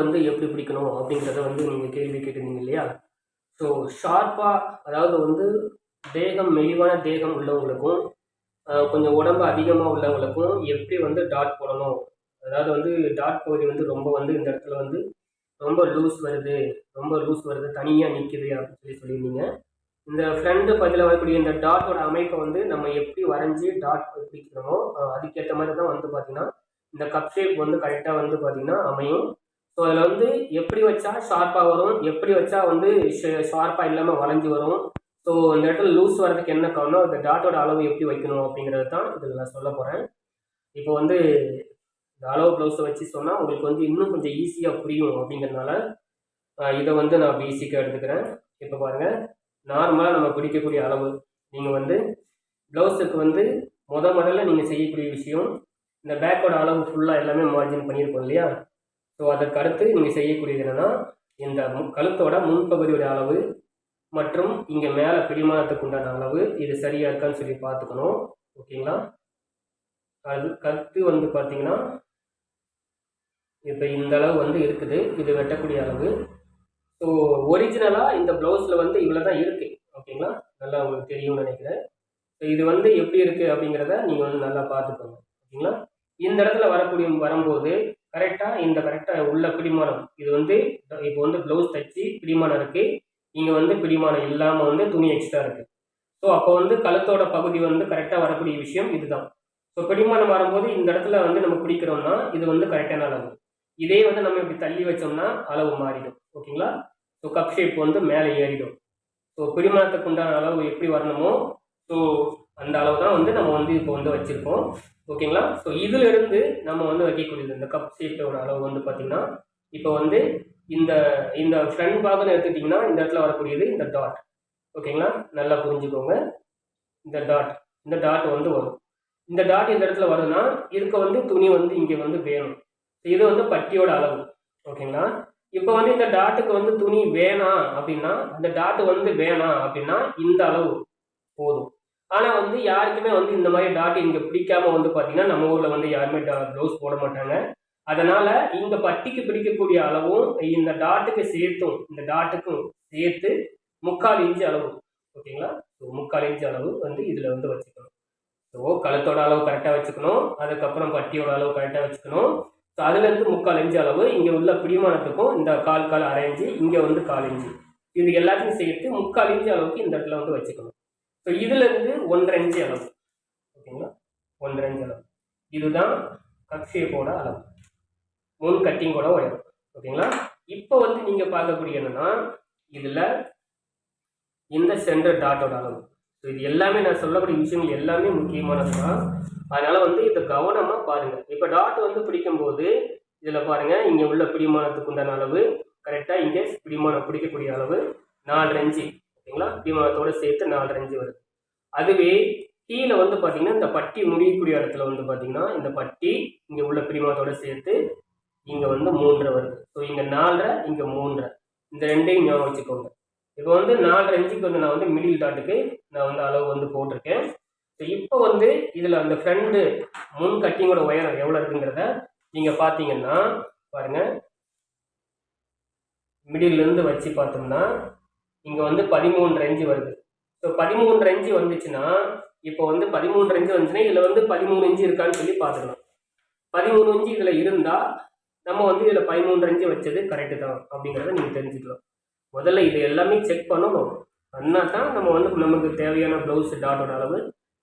வந்து எப்படி பிடிக்கணும் அப்படிங்கிறத வந்து நீங்கள் கேள்வி கேட்டிருந்தீங்க இல்லையா? ஸோ ஷார்ப்பாக அதாவது வந்து தேகம் மெலிவான தேகம் உள்ளவங்களுக்கும் கொஞ்சம் உடம்பு அதிகமாக உள்ளவங்களுக்கும் எப்படி வந்து டாட் போடணும்? அதாவது வந்து டாட் பகுதி வந்து ரொம்ப வந்து இந்த இடத்துல வந்து ரொம்ப லூஸ் வருது ரொம்ப லூஸ் வருது தனியாக நிற்கிது அப்படின்னு சொல்லி சொல்லியிருந்தீங்க. இந்த ஃப்ரண்ட் பதில் வரக்கூடிய இந்த டாட்டோட அமைப்பை வந்து நம்ம எப்படி வரைஞ்சி டாட் பிடிக்கணுமோ அதுக்கேற்ற மாதிரி தான் வந்து பார்த்திங்கன்னா இந்த கப் ஷேப் வந்து கரெக்டாக வந்து பார்த்திங்கன்னா அமையும். ஸோ அதில் வந்து எப்படி வச்சா ஷார்ப்பாக வரும் எப்படி வச்சா வந்து ஷார்ப்பாக இல்லாமல் வளைஞ்சு வரும். ஸோ இந்த இடத்துல லூஸ் வர்றதுக்கு என்ன காரணம்? அந்த டாட்டோட அளவு எப்படி வைக்கணும் அப்படிங்கிறது தான் இதில் நான் சொல்ல போகிறேன் இப்போ வந்து இந்த அளவு ப்ளவுஸை வச்சு சொன்னால் உங்களுக்கு வந்து இன்னும் கொஞ்சம் ஈஸியாக புரியும் அப்படிங்கிறதுனால இதை வந்து நான் பேசிக்காக எடுத்துக்கிறேன். இப்போ பாருங்கள் நார்மலாக நம்ம பிடிக்கக்கூடிய அளவு. நீங்கள் வந்து ப்ளவுஸுக்கு வந்து முத முதல்ல நீங்கள் செய்யக்கூடிய விஷயம் இந்த பேக்கோட அளவு ஃபுல்லாக எல்லாமே மார்ஜின் பண்ணியிருக்கோம் இல்லையா? ஸோ அதற்கு அடுத்து நீங்கள் செய்யக்கூடியது என்னென்னா இந்த கழுத்தோட முன்பகுதியோட அளவு மற்றும் இங்கே மேலே பிடிமானத்துக்கு உண்டான அளவு இது சரியாக இருக்கான்னு சொல்லி பார்த்துக்கணும். ஓகேங்களா? அது கழுத்து வந்து பார்த்தீங்கன்னா இப்போ இந்த அளவு வந்து இருக்குது. இது வெட்டக்கூடிய அளவு. ஸோ ஒரிஜினலாக இந்த ப்ளவுஸில் வந்து இவ்வளோ தான் இருக்குது ஓகேங்களா? நல்லா உங்களுக்கு தெரியும்னு நினைக்கிறேன். ஸோ இது வந்து எப்படி இருக்குது அப்படிங்கிறத நீங்கள் வந்து நல்லா பார்த்துக்கோங்க. ஓகேங்களா? இந்த இடத்துல வரக்கூடிய வரும்போது கரெக்டாக இந்த கரெக்டாக உள்ள பிடிமானம். இது வந்து இப்போ வந்து ப்ளவுஸ் தைச்சி பிடிமானம் இருக்குது இங்கே வந்து பிடிமானம் இல்லாமல் வந்து துணி எக்ஸ்ட்ரா இருக்குது ஸோ அப்போ வந்து கழுத்தோட பகுதி வந்து கரெக்டாக வரக்கூடிய விஷயம் இதுதான். ஸோ பிடிமானம் வரும்போது இந்த இடத்துல வந்து நம்ம பிடிக்கிறோம்னா இது வந்து கரெக்டான அளவு. இதே வந்து நம்ம இப்படி தள்ளி வச்சோம்னா அளவு மாறிடும். ஓகேங்களா? ஸோ கப் ஷேப் வந்து மேலே ஏறிடும். ஸோ பிடிமானத்துக்கு உண்டான அளவு எப்படி வரணுமோ ஸோ அந்த அளவு தான் வந்து நம்ம வந்து இப்போ வந்து வச்சுருக்கோம். ஓகேங்களா? ஸோ இதுல இருந்து நம்ம வந்து வைக்கக்கூடியது இந்த கப் ஷேப்போட அளவு வந்து பார்த்திங்கன்னா இப்போ வந்து இந்த இந்த ஃப்ரண்ட் பாகம் எடுத்துக்கிட்டிங்கன்னா இந்த இடத்துல வரக்கூடியது இந்த டாட் ஓகேங்களா? நல்லா புரிஞ்சுக்கோங்க. இந்த டாட் இந்த டாட் வந்து வரும். இந்த டாட் இந்த இடத்துல வருதுன்னா இதுக்கு வந்து துணி வந்து இங்கே வந்து வேணும். இது வந்து பட்டியோட அளவு. ஓகேங்களா? இப்போ வந்து இந்த டாட்டுக்கு வந்து துணி வேணாம் அப்படின்னா இந்த டாட் வந்து வேணாம் அப்படின்னா இந்த அளவு போதும். ஆனால் வந்து யாருக்குமே வந்து இந்த மாதிரி டாட் இங்கே பிடிக்காம வந்து பார்த்தீங்கன்னா நம்ம ஊரில் வந்து யாருமே ப்ளவுஸ் போட மாட்டாங்க. அதனால இங்கே பட்டிக்கு பிடிக்கக்கூடிய அளவும் இந்த டாட்டுக்கு சேர்த்தும் இந்த டாட்டுக்கும் சேர்த்து முக்கால் இன்ச்சு அளவு. ஓகேங்களா? ஸோ முக்கால் இன்ச்சு அளவு வந்து இதில் வந்து வச்சுக்கணும். ஸோ கழுத்தோட அளவு கரெக்டாக வச்சுக்கணும். அதுக்கப்புறம் பட்டியோட அளவு கரெக்டாக வச்சுக்கணும். ஸோ அதுலேருந்து முக்கால் இன்ச்சு அளவு இங்கே உள்ள பிடிமானத்துக்கும் இந்த கால் கால் அரை இன்ச்சு இங்கே வந்து கால் இன்ச்சு. இது எல்லாத்தையும் சேர்த்து முக்கால் இன்ச்சு அளவுக்கு இந்த இடத்துல வந்து வச்சுக்கணும். ஸோ இதுலேருந்து ஒன்றரை இன்ச்சு அளவு. ஓகேங்களா ஒன்றரை இன்ச்சு அளவு. இதுதான் கப் ஷேப்போட அளவு. முன் கட்டிங்கோட உயரம். ஓகேங்களா இப்போ வந்து நீங்கள் பார்க்கக்கூடிய என்னன்னா இதில் இந்த சென்டர் டாட்டோட அளவு. ஸோ இது எல்லாமே நான் சொல்லக்கூடிய விஷயங்கள் எல்லாமே முக்கியமானது தான் அதனால வந்து இதை கவனமாக பாருங்க. இப்போ டாட் வந்து பிடிக்கும்போது இதில் பாருங்க இங்கே உள்ள பிடிமானத்துக்கு உண்டான அளவு கரெக்டாக இங்கே பிடிமானம் பிடிக்கக்கூடிய அளவு நாலு இன்ச்சு. ஓகேங்களா விமானத்தோடு சேர்த்து நாலரை இன்ச்சு வருது. அதுவே கீழே வந்து பார்த்தீங்கன்னா இந்த பட்டி முடியக்கூடிய இடத்துல வந்து பார்த்தீங்கன்னா இந்த பட்டி இங்கே உள்ள பிரிமாத்தோடு சேர்த்து இங்கே வந்து மூன்றரை வருது. ஸோ இங்கே நாலரை இங்கே மூன்றரை. இந்த ரெண்டையும் ஞாபகம் வச்சுக்கோங்க. இப்போ வந்து நாலரை இன்ச்சுக்கு வந்து நான் வந்து மிடில் டாட்டுக்கு நான் வந்து அளவு வந்து போட்டிருக்கேன். ஸோ இப்போ வந்து இதில் அந்த ஃப்ரண்டு முன் கட்டிங்கோட உயரம் எவ்வளோ இருக்குங்கிறத நீங்கள் பார்த்தீங்கன்னா பாருங்கள் மிடில்லேருந்து வச்சு பார்த்தோம்னா இங்கே வந்து பதிமூணு இன்ச்சு வருது. ஸோ பதிமூணு ரேஞ்சு வந்துச்சுன்னா இப்போ வந்து பதிமூணு ரேஞ்சு வந்துச்சுன்னா இதில் வந்து பதிமூணு இன்ச்சு இருக்கான்னு சொல்லி பார்த்துக்கலாம் பதிமூணு இன்ச்சு இதில் இருந்தால் நம்ம வந்து இதில் பதிமூணு ரேஞ்சு வச்சது கரெக்டு தான் அப்படிங்கிறத நீங்கள் தெரிஞ்சுக்கலாம். முதல்ல இது எல்லாமே செக் பண்ணணும். பண்ணா தான் நம்ம வந்து நமக்கு தேவையான ப்ளவுஸ் டாட்டோட அளவு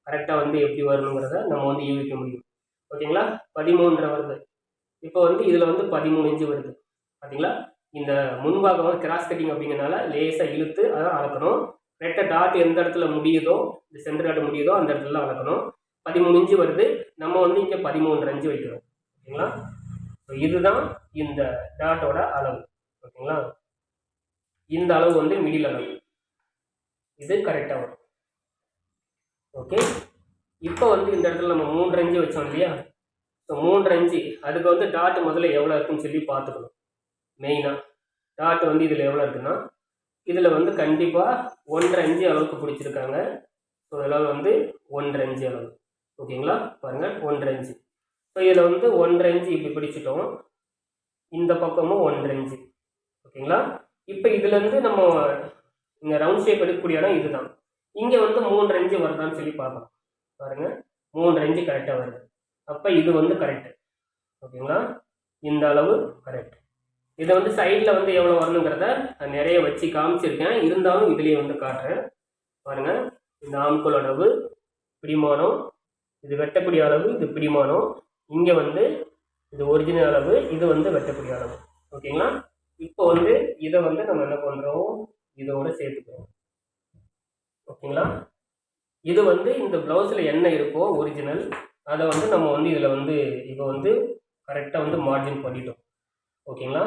கரெக்டாக வந்து எப்படி வரணுங்கிறத நம்ம வந்து யூகிக்க முடியும். ஓகேங்களா பதிமூன்றரை வருது. இப்போ வந்து இதில் வந்து பதிமூணு இன்ச்சு வருது. பார்த்தீங்களா இந்த முன்பாகம் வந்து கிராஸ் கட்டிங் அப்படிங்கிறனால லேசாக இழுத்து அதான் அளக்கணும் கரெக்டாக டாட் எந்த இடத்துல முடியுதோ இந்த சென்டர் டாட் முடியுதோ அந்த இடத்துல அளக்கணும் பதிமூணு இன்ச்சு வருது. நம்ம வந்து இங்கே பதிமூன்று அஞ்சு வைக்கிறோம். ஓகேங்களா? ஸோ இதுதான் இந்த டாட்டோட அளவு. ஓகேங்களா? இந்த அளவு வந்து மிடில் அளவு. இது கரெக்டாக வரும் ஓகே? இப்போ வந்து இந்த இடத்துல நம்ம மூன்று அஞ்சு வச்சோம் இல்லையா? ஸோ மூன்று அஞ்சு அதுக்கு வந்து டாட் முதல்ல எவ்வளோ இருக்குன்னு சொல்லி பார்த்துக்கணும். மெயினாக டாட் வந்து இதில் எவ்வளோ இருக்குன்னா இதில் வந்து கண்டிப்பாக ஒன்றரை அஞ்சு அளவுக்கு பிடிச்சிருக்காங்க. ஸோ அதெல்லாம் வந்து ஒன்றரை அஞ்சு அளவு. ஓகேங்களா? பாருங்கள் ஒன்றரை அஞ்சு ஸோ இதில் வந்து ஒன்றரை இன்ச்சு இப்படி பிடிச்சிட்டோம். இந்த பக்கமும் ஒன்றரை இன்ச்சு. ஓகேங்களா? இப்போ இதுலேருந்து நம்ம இங்கே ரவுண்ட் ஷேப் எடுக்கக்கூடிய இடம் இதுதான். இங்கே வந்து மூன்று அஞ்சு வருதான்னு சொல்லி பார்க்கலாம். பாருங்கள் மூன்று இன்ச்சு கரெக்டாக வருது. அப்போ இது வந்து கரெக்ட் ஓகேங்களா? இந்த அளவு கரெக்ட் இதை வந்து சைடில் வந்து எவ்வளோ வரணுங்கிறத நான் நிறைய வச்சு காமிச்சிருக்கேன். இருந்தாலும் இதுலேயே வந்து காட்டுறேன். பாருங்கள் இந்த ஆம்கோல் அளவு பிடிமானம் இது வெட்டக்கூடிய அளவு இது பிடிமானம். இங்கே வந்து இது ஒரிஜினல் அளவு இது வந்து வெட்டக்கூடிய அளவு. ஓகேங்களா? இப்போ வந்து இதை வந்து நம்ம என்ன பண்ணுறோம் இதோட சேர்த்துக்கிறோம். ஓகேங்களா? இது வந்து இந்த ப்ளவுஸில் என்ன இருக்கோ ஒரிஜினல் அதை வந்து நம்ம வந்து இதில் வந்து இப்போ வந்து கரெக்டாக வந்து மார்ஜின் பண்ணிட்டோம். ஓகேங்களா?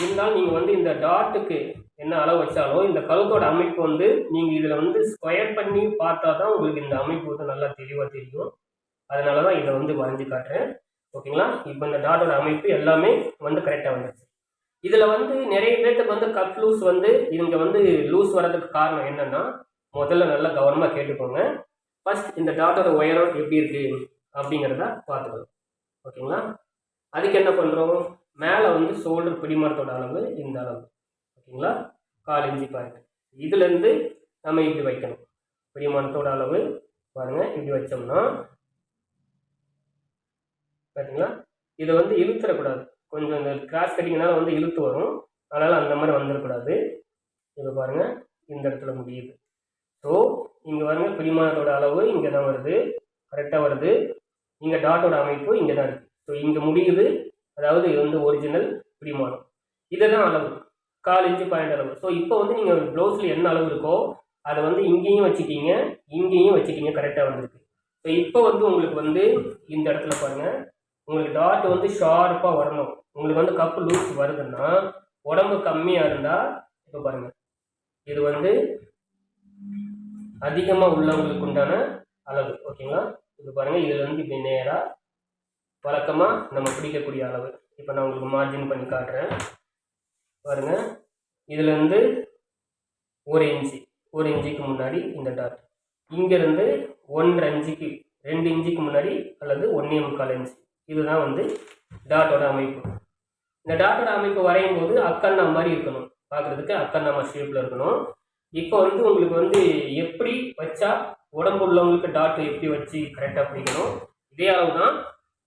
இருந்தாலும் நீங்கள் வந்து இந்த டாட்டுக்கு என்ன அளவு வச்சாலும் இந்த கழுத்தோட அமைப்பு வந்து நீங்கள் இதில் வந்து ஸ்கொயர் பண்ணி பார்த்தா தான் உங்களுக்கு இந்த அமைப்பு வந்து நல்லா தெளிவாக தெரியும். அதனால தான் இதை வந்து வரைஞ்சி காட்டுறேன். ஓகேங்களா இப்போ இந்த டாட்டோட அமைப்பு எல்லாமே வந்து கரெக்டாக வந்துருச்சு. இதில் வந்து நிறைய பேர்த்துக்கு வந்து கப் லூஸ் வந்து இவங்க வந்து லூஸ் வர்றதுக்கு காரணம் என்னென்னா முதல்ல நல்லா கவனமாக கேட்டுக்கோங்க. ஃபர்ஸ்ட் இந்த டாட்டோட ஒயரம் எப்படி இருக்குது அப்படிங்கிறத பார்த்துக்கணும். ஓகேங்களா அதுக்கு என்ன பண்ணுறோம் மேலே வந்து ஷோல்டர் பிடிமரத்தோட அளவு இந்த அளவு. ஓகேங்களா? கால் இஞ்சி பாயிண்ட் இதுலேருந்து நம்ம இப்படி வைக்கணும். பிடிமானத்தோட அளவு பாருங்க. இப்படி வச்சோம்னா பார்த்தீங்களா இதை வந்து இழுத்துறக்கூடாது. கொஞ்சம் இந்த கிராஸ் கட்டிங்கனால வந்து இழுத்து வரும். அதனால் அந்த மாதிரி வந்துடக்கூடாது இதை பாருங்கள் இந்த இடத்துல முடியுது. ஸோ இங்கே பாருங்கள் பிடிமானத்தோட அளவு இங்கே தான் வருது கரெக்டாக வருது. இங்கே டாட்டோட அமைப்பு இங்கே தான் இருக்குது ஸோ இங்கே முடியுது. அதாவது இது வந்து ஒரிஜினல் பிடிமானம். இதுதான் அளவு. கால் இன்ச்சு பாயிண்ட் அளவு. ஸோ இப்போ வந்து நீங்கள் ப்ளவுஸில் என்ன அளவு இருக்கோ அதை வந்து இங்கேயும் வச்சுட்டீங்க இங்கேயும் வச்சுட்டீங்க கரெக்டாக வந்திருக்கு. ஸோ இப்போ வந்து உங்களுக்கு வந்து இந்த இடத்துல பாருங்கள் உங்களுக்கு டாட் வந்து ஷார்ப்பாக வரணும். உங்களுக்கு வந்து கப்பு லூஸ் வருதுன்னா உடம்பு கம்மியாக இருந்தால் இப்போ பாருங்கள் இது வந்து அதிகமாக உள்ளவங்களுக்கு உண்டான அளவு. ஓகேங்களா இது பாருங்கள் இதில் வந்து இப்படி நேராக வழக்கமாக நம்ம பிடிக்கக்கூடிய அளவு. இப்போ நான் உங்களுக்கு மார்ஜின் பண்ணி காட்டுறேன். பாருங்க. இதுலேருந்து ஒரு இன்ச்சு ஒரு இன்ச்சுக்கு முன்னாடி இந்த டாட் இங்கேருந்து ஒன்றரை இன்ச்சுக்கு ரெண்டு இன்ச்சுக்கு முன்னாடி அல்லது ஒன்றே முக்கால் இன்ச்சு இதுதான் வந்து டாட்டோட அமைப்பு. இந்த டாட்டோட அமைப்பு வரையும் போது அக்கண்ணா மாதிரி இருக்கணும். பார்க்குறதுக்கு அக்கண்ணாமா ஷேப்பில் இருக்கணும். இப்போ வந்து உங்களுக்கு வந்து எப்படி வச்சா உடம்பு உள்ளவங்களுக்கு டாட் எப்படி வச்சு கரெக்டாக பிடிக்கணும்? இதே அளவு தான்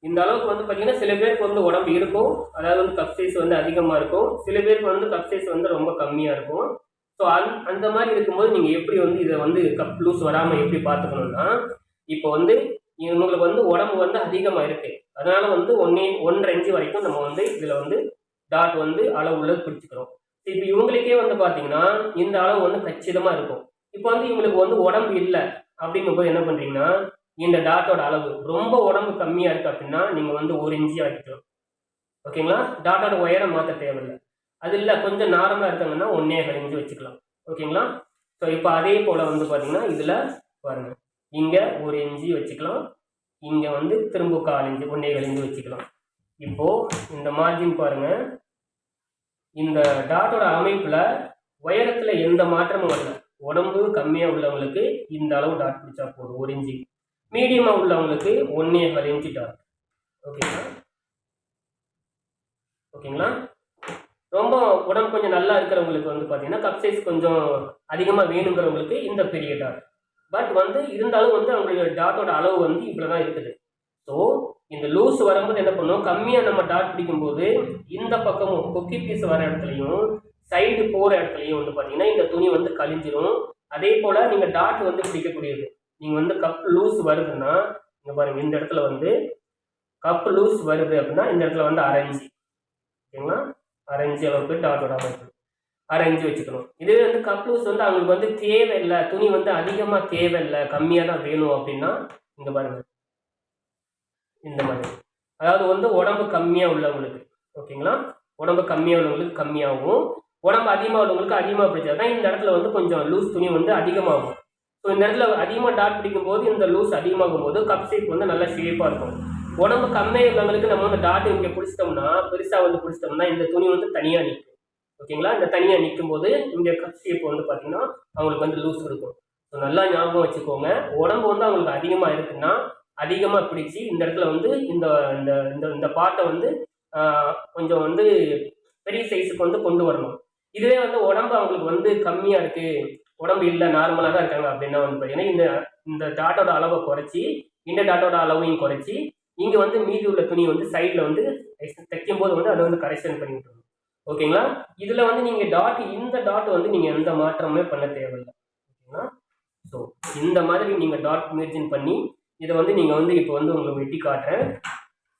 இந்த அளவுக்கு வந்து பார்த்தீங்கன்னா சில பேருக்கு வந்து உடம்பு இருக்கும். அதாவது வந்து கப் சைஸ் வந்து அதிகமாக இருக்கும். சில பேருக்கு வந்து கப் சைஸ் வந்து ரொம்ப கம்மியாக இருக்கும். ஸோ அந் அந்த மாதிரி இருக்கும்போது நீங்கள் எப்படி வந்து இதை வந்து கப் லூஸ் வராமல் எப்படி பார்த்துக்கணும்னா இப்போ வந்து இவங்களுக்கு வந்து உடம்பு வந்து அதிகமாக இருக்குது அதனால வந்து ஒன்றே ஒன்றரை இன்ச்சு வரைக்கும் நம்ம வந்து இதில் வந்து டாட் வந்து அளவு உள்ளது பிடிச்சிக்கிறோம். இப்போ இவங்களுக்கே வந்து பார்த்தீங்கன்னா இந்த அளவு வந்து கச்சிதமாக இருக்கும். இப்போ வந்து இவங்களுக்கு வந்து உடம்பு இல்லை அப்படிங்கும்போது என்ன பண்ணுறீங்கன்னா இந்த டாட்டோட அளவு ரொம்ப உடம்பு கம்மியாக இருக்குது அப்படின்னா நீங்கள் வந்து ஒரு இன்ச்சி ஆக்கிக்கலாம். ஓகேங்களா? டாட்டோட உயரம் மாற்ற தேவையில்லை. அது இல்லை கொஞ்சம் நார்மலாக இருக்காங்கன்னா ஒன்றே இன்ச்சு வச்சுக்கலாம். ஓகேங்களா? ஸோ இப்போ அதே போல் வந்து பார்த்தீங்கன்னா இதில் பாருங்கள் இங்கே ஒரு இன்ச்சி வச்சுக்கலாம். இங்கே வந்து திரும்ப கால் இன்ச்சு ஒன்றே இன்ச்சு வச்சுக்கலாம். இப்போது இந்த மார்ஜின் பாருங்கள் இந்த டாட்டோட அமைப்பில் உயரத்தில் எந்த மாற்றமும் வரல. உடம்பு கம்மியாக உள்ளவங்களுக்கு இந்த அளவு டாட் பிடிச்சா போதும். ஒரு இன்ச்சு. மீடியமாக உள்ளவங்களுக்கு ஒன்றே கால் இன்ச்சு டாட் ஓகேங்களா ஓகேங்களா ரொம்ப உடம்பு கொஞ்சம் நல்லா இருக்கிறவங்களுக்கு வந்து பார்த்தீங்கன்னா கப் சைஸ் கொஞ்சம் அதிகமாக வேணுங்கிறவங்களுக்கு இந்த பெரிய டாட் பட் வந்து இருந்தாலும் வந்து அவங்களுடைய டாட்டோட அளவு வந்து இவ்வளோ தான் இருக்குது. ஸோ இந்த லூஸ் வரும்போது என்ன பண்ணும்? கம்மியாக நம்ம டாட் பிடிக்கும்போது இந்த பக்கமும் கொக்கி பீஸ் வர இடத்துலையும் சைடு போகிற இடத்துலையும் வந்து பார்த்தீங்கன்னா இந்த துணி வந்து கழிஞ்சிரும். அதே போல் நீங்கள் டாட் வந்து பிடிக்கக்கூடியது. நீங்கள் வந்து கப் லூஸ் வருதுன்னா இங்கே பாருங்கள் இந்த இடத்துல வந்து கப் லூஸ் வருது அப்படின்னா இந்த இடத்துல வந்து அரைஞ்சு ஓகேங்களா? அரைஞ்சு அளவுக்கு டாட்டோட அமைப்பு அரைஞ்சு வச்சுக்கணும். இதுவே வந்து கப் லூஸ் வந்து அவங்களுக்கு வந்து தேவையில்லை. துணி வந்து அதிகமாக தேவையில்லை. கம்மியாக தான் வேணும் அப்படின்னா இங்கே பாருங்கள் இந்த மாதிரி. அதாவது வந்து உடம்பு கம்மியாக உள்ளவங்களுக்கு. ஓகேங்களா? உடம்பு கம்மியாக உள்ளவங்களுக்கு கம்மியாகும். உடம்பு அதிகமாக உள்ளவங்களுக்கு அதிகமாக பிடிச்சா தான் இந்த இடத்துல வந்து கொஞ்சம் லூஸ் துணி வந்து அதிகமாகும். ஸோ இந்த இடத்துல அதிகமாக டாட் பிடிக்கும் போது இந்த லூஸ் அதிகமாகும் போது கப் ஷேப் வந்து நல்லா ஷேப்பாக இருக்கும். உடம்பு கம்மியாக இருக்கிறவங்களுக்கு நம்ம வந்து டாட் இங்கே பிடிச்சிட்டோம்னா பெருசாக வந்து பிடிச்சிட்டோம்னா இந்த துணி வந்து தனியாக நிற்கும் ஓகேங்களா? இந்த தனியாக நிற்கும் போது இந்த கப் ஷேப் வந்து பார்த்தீங்கன்னா அவங்களுக்கு வந்து லூஸ் இருக்கும். ஸோ நல்லா ஞாபகம் வச்சுக்கோங்க. உடம்பு வந்து அவங்களுக்கு அதிகமாக இருக்குன்னா அதிகமாக பிடிச்சி இந்த இடத்துல வந்து இந்த இந்த இந்த இந்த பாட்டை வந்து கொஞ்சம் வந்து பெரிய சைஸுக்கு வந்து கொண்டு வரணும். இதுவே வந்து உடம்பு அவங்களுக்கு வந்து கம்மியாக இருக்குது உடம்பு இல்லை நார்மலாக தான் இருக்காங்க அப்படின்னா வந்து பார்த்தீங்கன்னா இந்த இந்த டாட்டோட அளவை குறைச்சி இந்த டாட்டோட அளவையும் குறைச்சி இங்கே வந்து மீதி உள்ள துணி வந்து சைடில் வந்து தைக்கும் போது வந்து அதை வந்து கரெக்ஷன் பண்ணி விட்டுருணும் ஓகேங்களா? இதில் வந்து நீங்கள் டாட் இந்த டாட் வந்து நீங்கள் எந்த மாற்றமுமே பண்ண தேவையில்லை. ஓகேங்களா? ஸோ இந்த மாதிரி நீங்கள் டாட் மெர்ஜின் பண்ணி இதை வந்து நீங்கள் வந்து இப்போ வந்து உங்களுக்கு வெட்டி காட்டுறேன்.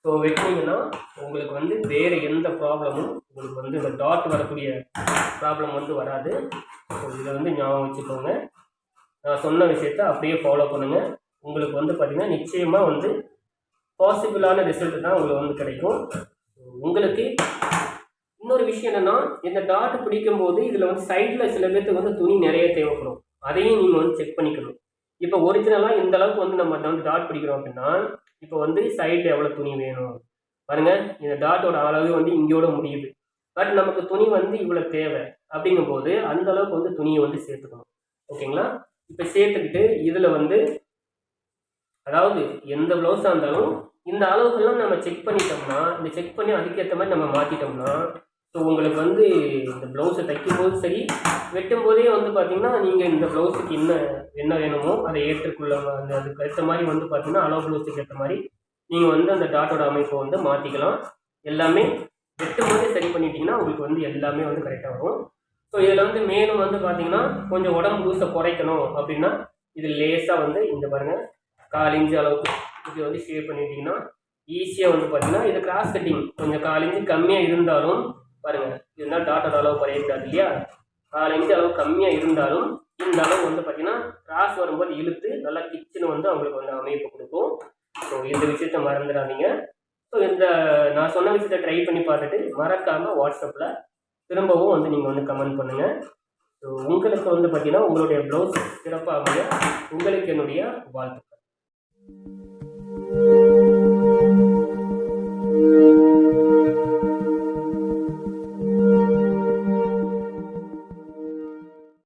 ஸோ வெட்டினீங்கன்னா உங்களுக்கு வந்து வேறு எந்த ப்ராப்ளமும் உங்களுக்கு வந்து இந்த டாட் வரக்கூடிய ப்ராப்ளம் வந்து வராது. ஸோ இதை வந்து ஞாபகம் வச்சுக்கோங்க. நான் சொன்ன விஷயத்த அப்படியே ஃபாலோ பண்ணுங்கள் உங்களுக்கு வந்து பார்த்திங்கன்னா நிச்சயமாக வந்து பாசிபிளான ரிசல்ட் தான் உங்களுக்கு வந்து கிடைக்கும். உங்களுக்கு இன்னொரு விஷயம் என்னென்னா இந்த டாட் பிடிக்கும் போது இதில் வந்து சைடில் சில பேர்த்துக்கு வந்து துணி நிறைய தேவைப்படும். அதையும் நீங்கள் வந்து செக் பண்ணிக்கணும். இப்போ ஒரிஜினலாக இந்த அளவுக்கு வந்து நம்ம வந்து டாட் பிடிக்கிறோம் அப்படின்னா இப்போ வந்து சைடில் எவ்வளோ துணி வேணும்? பாருங்கள் இந்த டாட்டோட அளவு வந்து இங்கேயோட முடியுது. பட் நமக்கு துணி வந்து இவ்வளோ தேவை. அப்படிங்கும்போது அந்த அளவுக்கு வந்து துணியை வந்து சேர்த்துக்கணும். ஓகேங்களா? இப்போ சேர்த்துக்கிட்டு இதில் வந்து அதாவது எந்த ப்ளவுஸாக இருந்தாலும் இந்த அளவுகள்லாம் நம்ம செக் பண்ணிட்டோம்னா இந்த செக் பண்ணி அதுக்கேற்ற மாதிரி நம்ம மாற்றிட்டோம்னா ஸோ உங்களுக்கு வந்து இந்த ப்ளவுஸை தைக்கும் போது சரி வெட்டும் போதே வந்து பார்த்தீங்கன்னா நீங்கள் இந்த ப்ளவுஸுக்கு என்ன என்ன வேணுமோ அதை ஏற்றுக்குள்ள அந்த அதுக்கு ஏற்ற மாதிரி வந்து பார்த்தீங்கன்னா அளவு ப்ளவுஸுக்கு ஏற்ற மாதிரி நீங்கள் வந்து அந்த டாட்டோட அமைப்பை வந்து மாற்றிக்கலாம் எல்லாமே வெட்டும் போதே சரி பண்ணிட்டீங்கன்னா உங்களுக்கு வந்து எல்லாமே வந்து கரெக்டாக வரும். ஸோ இதில் வந்து மேலும் வந்து பார்த்தீங்கன்னா கொஞ்சம் உடம்பு லூஸை குறைக்கணும் அப்படின்னா இது லேசாக வந்து இந்த பாருங்கள் கால் இன்ச்சு அளவுக்கு இது வந்து ஷேவ் பண்ணிட்டீங்கன்னா ஈஸியாக வந்து பார்த்தீங்கன்னா இது கிராஸ் கட்டிங் கொஞ்சம் கால் இன்ச்சு கம்மியாக இருந்தாலும் பாருங்கள் இருந்தால் டாட்டர் அளவு குறையக்கூடாது இல்லையா? கால் இன்ச்சு அளவு கம்மியாக இருந்தாலும் இந்த அளவு வந்து பார்த்தீங்கன்னா கிராஸ் வரும்போது இழுத்து நல்லா கிச்சன் வந்து அவங்களுக்கு வந்து அமைப்பு கொடுக்கும். ஸோ இந்த விஷயத்த மறந்துடாதீங்க. ஸோ இந்த நான் சொன்ன விஷயத்த ட்ரை பண்ணி பார்த்துட்டு மறக்காமல் வாட்ஸ்அப்பில் திரும்பவும் வந்து நீங்கள் வந்து கமெண்ட் பண்ணுங்கள் ஸோ உங்களுக்கு வந்து பார்த்தீங்கன்னா உங்களுடைய ப்ளவுஸ் சிறப்பாக உங்களுக்கு என்னுடைய வாழ்த்துக்கள்.